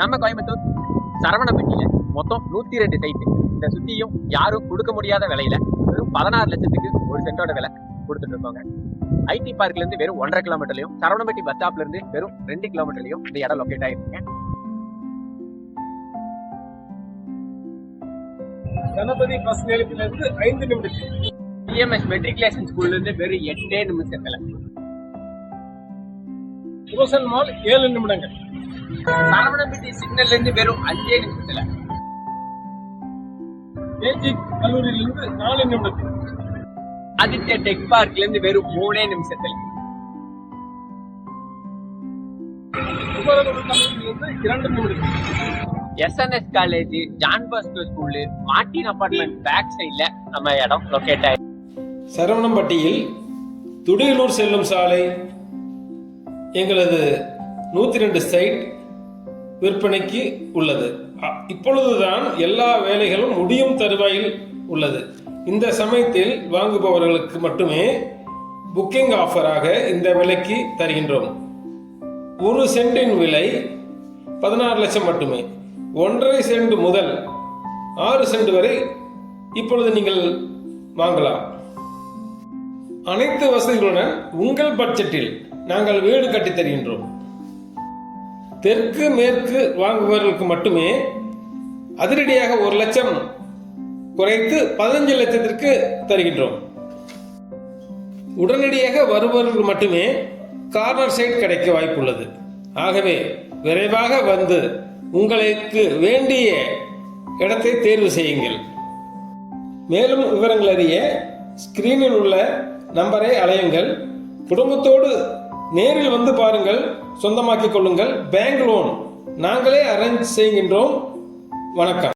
நம்ம கோயம்புத்தூர் சரவணப்பட்டியில மொத்தம் நூத்தி ரெண்டு சைட்டு இந்த சுத்தியும் யாரும் கொடுக்க முடியாத விலையில வெறும் பதினாறு லட்சத்துக்கு ஒரு சென்டோட விலை கொடுத்துட்டு இருக்கோங்க. ஐடி பார்க்ல இருந்து வெறும் ஒன்றரை கிலோமீட்டர்லயும் சரவணப்பட்டி பஸ் ஸ்டாப்ல இருந்து வெறும் ரெண்டு கிலோமீட்டர்லயும் இந்த இடம் லொக்கேட் ஆயிருக்குங்க. கணபதி பஸ் நிலையத்திலிருந்து ஐந்து நிமிடத்தில் டிஎம்எஸ் மெட்ரிகுலேஷன் ஸ்கூல்ல இருந்து வெறும் எட்டே நிமிஷத்துல. ரோசன் மால் ஏழு நிமிடங்கள். சரவணப்பட்டி சிக்னல்ல இருந்து வெறும் அஞ்சே நிமிஷத்துல. ஏஜி கல்லூரியிலிருந்து நாலு நிமிடத்தில். ஆதித்ய டெக் பார்க்ல இருந்து வெறும் மூணே நிமிஷத்துல. இரண்டு நிமிடத்தில். SNS college John Bosco school Martin apartment back சைட்ல நம்ம இடம் லொக்கேட் ஆயிருக்கு சரவணம்பட்டியில் துடியலூர் செல்லும் சாலை எங்களது நூற்றி ரெண்டு சைட் விற்பனைக்கு உள்ளது. இப்பொழுதுதான் எல்லா வேலைகளும் முடியும் தருவாயில் உள்ளது. இந்த சமயத்தில் வாங்குபவர்களுக்கு மட்டுமே புக்கிங் ஆஃபராக இந்த விலைக்கு தருகின்றோம். ஒரு சென்டின் விலை பதினாறு லட்சம் மட்டுமே. ஒன்றரை சென்ட் முதல் ஆறு சென்ட் வரை இப்பொழுது நீங்கள் வாங்கலாம். அனைத்து வசதிகளுடன் உங்கள் பட்ஜெட்டில் நாங்கள் வீடு கட்டித் தருகின்றோம் தெற்கு மேற்கு வாங்குபவர்களுக்கு மட்டுமே அதிரடியாக ஒரு லட்சம் குறைத்து பதினஞ்சு லட்சத்திற்கு தருகின்றோம். உடனடியாக வருபவர்கள் மட்டுமே கார்னர் சைட் கிடைக்க வாய்ப்புள்ளது. ஆகவே விரைவாக வந்து உங்களுக்கு வேண்டிய இடத்தை தேர்வு செய்யுங்கள். மேலும் விவரங்கள் அறிய ஸ்கிரீனில் உள்ள நம்பரை அலையுங்கள் குடும்பத்தோடு நேரில் வந்து பாருங்கள். சொந்தமாக்கிக் கொள்ளுங்கள். பேங்க் லோன் நாங்களே அரேஞ்ச் செய்கின்றோம். வணக்கம்.